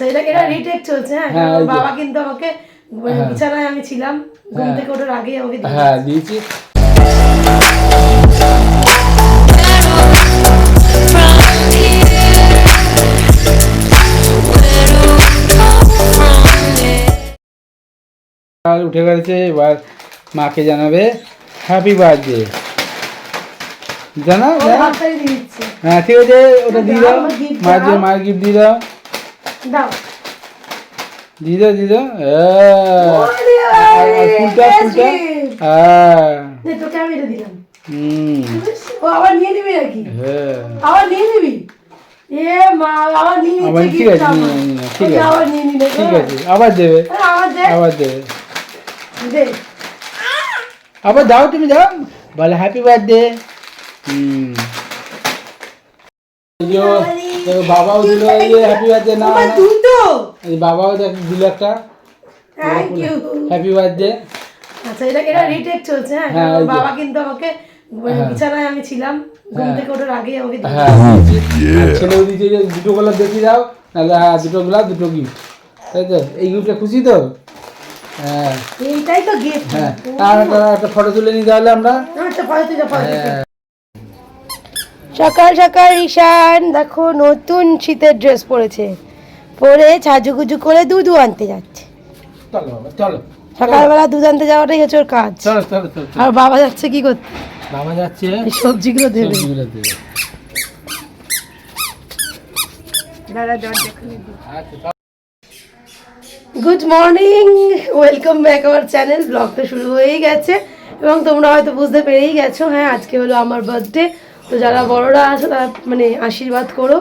আচ্ছা এটা এটা রিটেক চলছে হ্যাঁ? হ্যাঁ। বাবা কিন্তু আমাকে বিছানায় আমি ছিলাম ঘুম থেকে ওঠার আগে আমাকে হ্যাঁ দিয়েছি। আর উঠে গেছে এবার মাকে জানাবে হ্যাপি বার্থডে জানা হ্যাঁ ঠিক আছে ওটা দিয়ে দাও। দাও। মার গিফট দিয়ে দাও। দাও। দিয়ে দাও দিয়ে দাও হ্যাঁ। আর ফুলটা ফুলটা? হ্যাঁ নে, তোকে আমি এটা দিলাম। হুম। ও আবার নিয়ে নিবি নাকি? হ্যাঁ। আবার নিয়ে নিবি? এ মা আবার নিয়ে আবার নিচ্ছে ঠিক gift আছে, আমার। নিয়ে নে, নিয়ে নে, ঠিক ওকে আছে। আবার নিয়ে নিলে ঠিক আছে আবার দেবে। আবার দে। আবার দেবে দে। আবার দাও তুমি দাও। বলে হ্যাপি বার্থডে হুম। এই যে দেখো বাবাও দিল এই হ্যাপি বার্থডে না। দুটো। এই বাবাও দেখ দিল একটা। থ্যাংক ইউ হ্যাপি বার্থডে আচ্ছা এটা এটা রিটেক চলছে হ্যাঁ হ্যাঁ। বাবা কিন্তু আমাকে বিছানায় আমি ছিলাম ঘুম থেকে ওঠার আগে আমাকে দিয়ে হ্যাঁ। আর ছেলেও দিয়েছে যে দুটো গোলাপ দেখিয়ে দাও তাহলে হ্যাঁ দুটো গোলাপ দুটো গিফট তাই তো? এই গিফটে খুশি তো? হ্যাঁ। এইটাই তো গিফট হ্যাঁ। আর একটা- একটা ফটো তুলে নিই তাহলে আমরা? আচ্ছা পরে তুই যা। হ্যাঁ। সকাল সকাল ঈশান দেখো নতুন শীতের ড্রেস পরেছে। পরে সাজুগুজু করে দুধু আনতে যাচ্ছে। চলো বাবা চলো। সকালবেলা দুধ আনতে যাওয়াটাই হচ্ছে ওর কাজ। চলো চলো চলো চলো। আর বাবা যাচ্ছে কি করতে? বাবা যাচ্ছে সবজিগুলো দেবে। Good morning welcome back our channel ব্লগটা শুরু হয়েই গেছে এবং তোমরা হয়তো বুঝতে পেরেই গেছো হ্যাঁ আজকে হলো আমার বার্থডে তো যারা বড়রা আছে, তারা মানে আশীর্বাদ করো।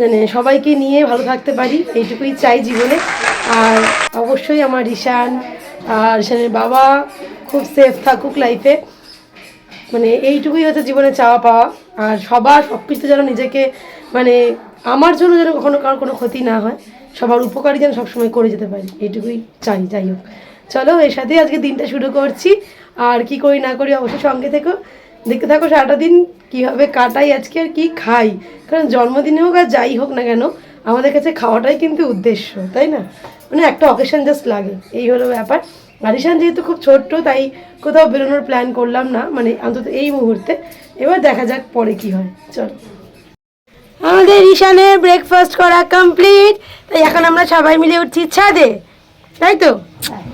মানে সবাইকে নিয়ে ভালো থাকতে পারি, এইটুকুই চাই জীবনে। আর অবশ্যই আমার ঈশান আর ঈশানের বাবা খুব সেফ থাকুক লাইফে মানে এইটুকুই হচ্ছে জীবনে চাওয়া পাওয়া। আর সবার সব কিছু যেন নিজেকে মানে আমার জন্য যেন কখনো কারোর কোনো ক্ষতি না হয়, সবার উপকারী যেন সবসময় করে যেতে পারি, এইটুকুই চাই, যাই হোক। চলো এর সাথেই আজকে দিনটা শুরু করছি। আর কি করি না করি অবশ্যই সঙ্গে থেকো। দেখতে থাকো সারাটা দিন কীভাবে কাটাই আজকে আর কি খাই। কারণ জন্মদিনে হোক আর যাই হোক না কেন আমাদের কাছে খাওয়াটাই কিন্তু উদ্দেশ্য তাই না? মানে একটা অকেশন জাস্ট লাগে এই হলো ব্যাপার। আরিশান যেহেতু খুব ছোট্ট তাই কোথাও বেরোনোর প্ল্যান করলাম না মানে অন্তত এই মুহূর্তে। এবার দেখা যাক পরে কি হয় চল। আমাদের ঈশানের ব্রেকফাস্ট করা কমপ্লিট তাই এখন আমরা সবাই মিলে উঠছি ছাদে তাই তো?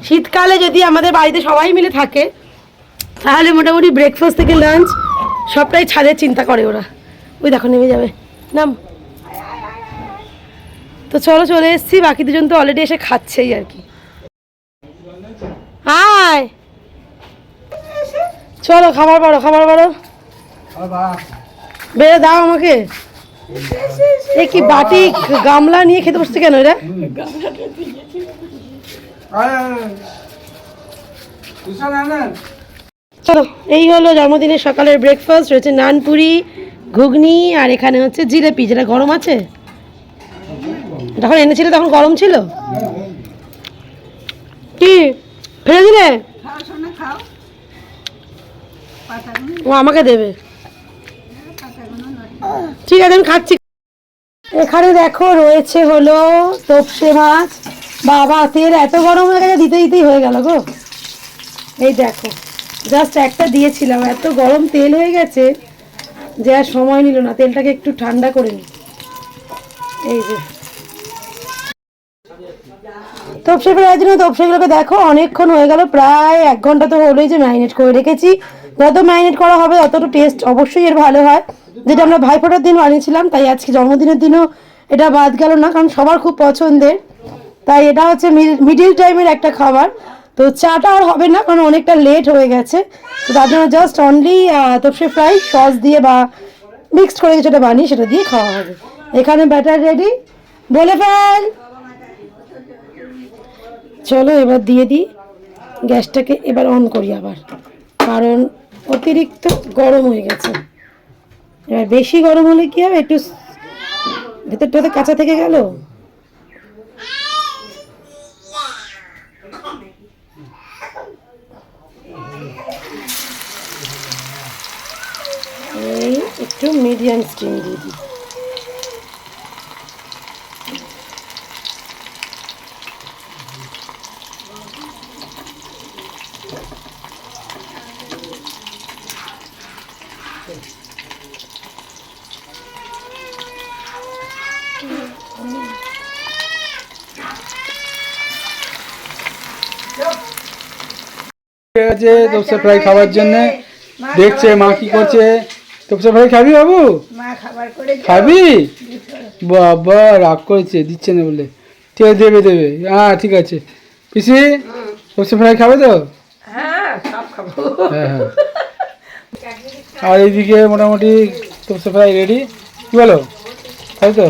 শীতকালে যদি আমাদের বাড়িতে সবাই মিলে থাকে তাহলে মোটামুটি ব্রেকফাস্ট থেকে লাঞ্চ সবটাই ছাদের চিন্তা করে ওরা। ওই দেখো নেমে যাবে। নাম। তো চলো চলে এসেছি বাকি দুজন তো অলরেডি এসে খাচ্ছেই আর কি। হাই চলো, খাবার বাড়ো খাবার বাড়ো। বেড়ে দাও আমাকে। এ কি বাটি গামলা নিয়ে খেতে বসছে কেন এরা? চলো, এই হলো জন্মদিনের সকালের ব্রেকফাস্ট রয়েছে নানপুরি ঘুগনি, আর এখানে হচ্ছে জিলেপি, যেটা গরম আছে? যখন এনেছিলে তখন গরম ছিল? কি, ফেলে দিলে? ও আমাকে দেবে। ঠিক আছে, আমি খাচ্ছি। এখানে দেখো, রয়েছে হলো তোপসে মাছ। বাবা, তেল এত গরম হয়ে গেছে, দিতে দিতেই হয়ে গেল গো। এই দেখো। জাস্ট একটা দিয়েছিলাম, এত গরম তেল হয়ে গেছে যে আর সময় নিল না, তেলটাকে একটু ঠান্ডা করে নি এই যে। তপসে ফেরার দেখো, অনেকক্ষণ হয়ে গেল, প্রায় এক ঘণ্টা তো হলোই যে ম্যারিনেট করে রেখেছি। যত ম্যারিনেট করা হবে, ততটা টেস্ট অবশ্যই এর ভালো হয়। যেটা আমরা ভাইফোঁটার দিন বানিয়েছিলাম, তাই আজকে জন্মদিনের দিনও এটা বাদ গেল না, কারণ সবার খুব পছন্দের। তাই এটা হচ্ছে মিডিল টাইমের একটা খাবার। তো চাটা আর হবে না, কারণ অনেকটা লেট হয়ে গেছে। তো তার জন্য জাস্ট অনলি তপসে ফ্রাই সস দিয়ে বা মিক্সড করে যেটা বানিয়ে সেটা দিয়ে খাওয়া হবে। এখানে ব্যাটার রেডি বলে ফেল! চলো এবার দিয়ে দিই। গ্যাসটাকে এবার অন করি আবার। কারণ অতিরিক্ত গরম হয়ে গেছে। এবার বেশি গরম হলে কি হবে? একটু ভেতরটা ভেতরটাতে কাঁচা থেকে গেল। একটু মিডিয়াম স্টিম দিয়ে দিই। আছে তো প্রায় খাবার জন্য। দেখছে মা কি করছে। তোপসে ফ্রাই খাবি বাবু? খাবি? বাবা রাগ করেছে দিচ্ছে না বলে। ঠিক আছে দেবে দেবে। হ্যাঁ ঠিক আছে। পিসি তোপসে ফ্রাই খাবে তো? হ্যাঁ হ্যাঁ হ্যাঁ। আর এইদিকে মোটামুটি তোপসে ফ্রাই রেডি? কি বলো? তাই তো?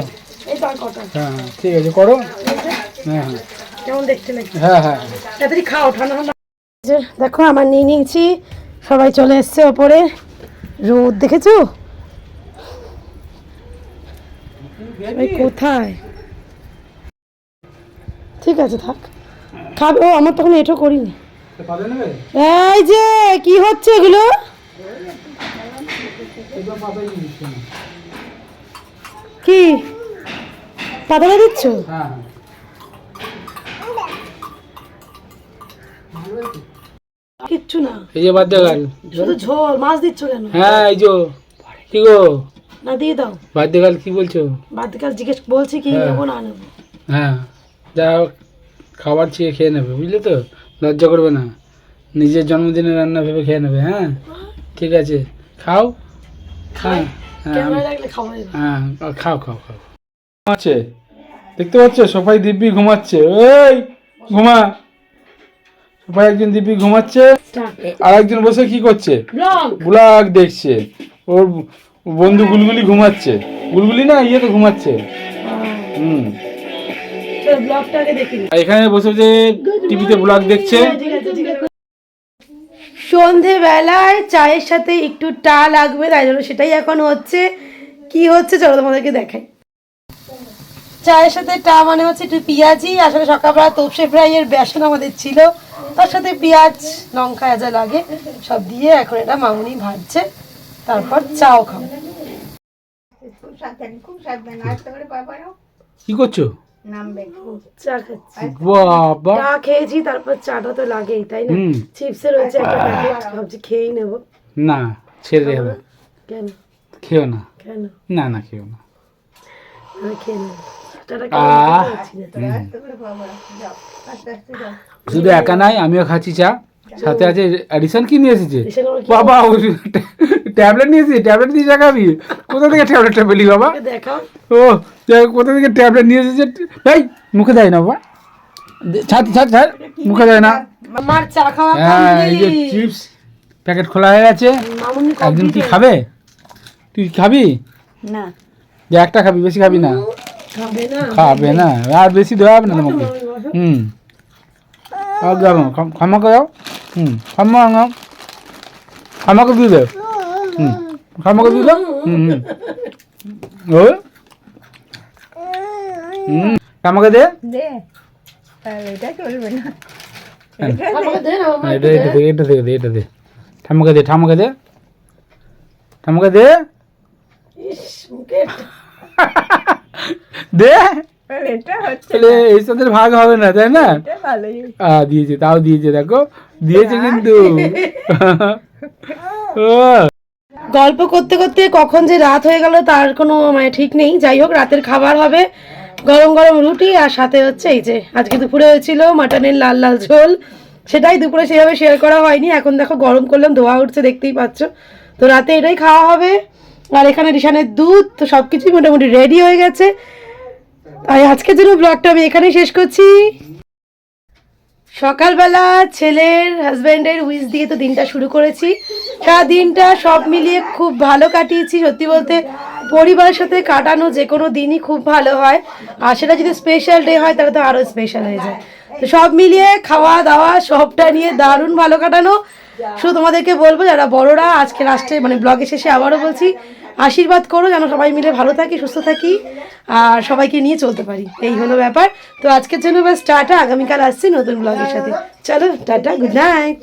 হ্যাঁ হ্যাঁ ঠিক আছে করো। হ্যাঁ হ্যাঁ। কেমন দেখতে লাগছে হ্যাঁ হ্যাঁ। তাড়াতাড়ি খাও ঠান্ডা ঠান্ডা। দেখো আমার নিয়ে নিয়েছি। সবাই চলে এসছে ওপরে। রোদ দেখেছ? কোথায়? ঠিক আছে থাক। খাবে ও আমার তখন এটো করিনি। পাতা এই যে কি হচ্ছে এগুলো? কি? পাতাটা দিচ্ছ? হ্যাঁ। কিচ্ছু না। এই যে বাদ গাল শুধু ঝোল মাছ দিচ্ছ কেন? হ্যাঁ এই যে। কি গো? না দিয়ে দাও। বাদ দে কি বলছো? বাদকাল জিজ্ঞেস বলছি কি হ্যাঁ। নেব না নেব? হ্যাঁ যা খাবার চেয়ে খেয়ে নেবে বুঝলে তো? লজ্জা করবে না। নিজের জন্মদিনের রান্না ভেবে খেয়ে নেবে হ্যাঁ? ঠিক আছে। খাও? হ্যাঁ হ্যাঁ। হ্যাঁ খাও খাও খাও। ঘুমাচ্ছে। দেখতে পাচ্ছ? সবাই দিব্যি ঘুমাচ্ছে। ওই ঘুমা। সবাই একজন দিব্যি ঘুমাচ্ছে আর একজন বসে কি করছে? ব্লগ ব্লগ দেখছে। ওর বন্ধু গুলগুলি ঘুমাচ্ছে। গুলগুলি না ইয়ে তো ঘুমাচ্ছে। হুম। এখানে বসে বসে টিভিতে ব্লগ দেখছে। সন্ধে বেলায় চায়ের সাথে একটু টা লাগবে তাই জন্য সেটাই এখন হচ্ছে। কি হচ্ছে চলো তোমাদেরকে দেখাই। চায়ের সাথে টা মানে হচ্ছে একটু পেঁয়াজি আসলে সকালবেলা তোপসে ফ্রাই এর বেসন আমাদের ছিল। তার সাথে পেঁয়াজ লঙ্কা যা লাগে সব দিয়ে এখন এটা মামুনি ভাজছে। তারপর চাও খাব। বাবারও কি করছ? নামবে চা খাচ্ছি। বাবা। চা খেয়েছি তারপর চাটা তো লাগেই তাই না? রয়েছে একটা প্যাকেট ভাবছি খেয়েই নেব। না ছেড়ে দে কেন? খেও না। কেন? না না খেও না খেয়ে নেব। শুধু একা নাই আমিও খাচ্ছি চা। সাথে আছে অ্যাডিশন কি নিয়ে এসেছে? বাবা ট্যাবলেট নিয়ে এসেছি ট্যাবলেট দিয়ে চা খাবি? কোথা থেকে ট্যাবলেটটা পেলি বাবা? ও কোথা থেকে ট্যাবলেট নিয়ে এসেছে? ভাই মুখে দেয় না বাবা। ছাড় ছাড় ছাড় মুখে দেয় না। হ্যাঁ এই যে চিপস প্যাকেট খোলা হয়ে গেছে। একজন কি খাবে? তুই খাবি? না। যে একটা খাবি বেশি খাবি না। খাবে না খাবে না আর বেশি দেওয়া হবে না তোমাকে হুম আর যাবো খামাকে দাও হুম খামা আনাও খামাকে দিয়ে দে হুম খামাকে দিয়ে দাও হুম হুম ও হুম খামাকে দে দে তাহলে এটা চলবে না আমাকে দে না হ্যাঁ, এটা এটা দে এটা দে এটা দে ঠামাকে দে ঠামাকে দে ঠামাকে দে ইস, মুখে দে। ভাগ হবে না তাই না? দিয়েছে তাও দিয়েছে দেখো। দিয়েছে কিন্তু। গল্প করতে করতে কখন যে রাত হয়ে গেল তার কোনো মানে ঠিক নেই। যাই হোক রাতের খাবার হবে। গরম গরম রুটি আর সাথে হচ্ছে এই যে আজকে দুপুরে হয়েছিল মাটনের লাল লাল ঝোল। সেটাই দুপুরে সেভাবে শেয়ার করা হয়নি। এখন দেখো গরম করলাম ধোয়া উঠছে দেখতেই পাচ্ছ। তো রাতে এটাই খাওয়া হবে। আর এখানে রিসানের দুধ, তো সব কিছুই মোটামুটি রেডি হয়ে গেছে। তাই আজকের জন্য ব্লগটা আমি এখানেই শেষ করছি। সকালবেলা ছেলের হাজব্যান্ডের উইশ দিয়ে তো দিনটা শুরু করেছি। সারা দিনটা সব মিলিয়ে খুব ভালো কাটিয়েছি, সত্যি বলতে। পরিবারের সাথে কাটানো যে কোনো দিনই খুব ভালো হয়। আর সেটা যদি স্পেশাল ডে হয়, তাহলে তো আরও স্পেশাল হয়ে যায়। তো সব মিলিয়ে খাওয়া দাওয়া সবটা নিয়ে দারুণ ভালো কাটানো। শুধু তোমাদেরকে বলব যারা বড়রা আজকে লাস্টে মানে ব্লগে শেষে আবারও বলছি আশীর্বাদ করো যেন সবাই মিলে ভালো থাকি সুস্থ থাকি আর সবাইকে নিয়ে চলতে পারি। এই হলো ব্যাপার। তো আজকের জন্য ব্যাস টাটা। আগামীকাল আসছি নতুন ব্লগের সাথে। চলো টাটা গুড নাইট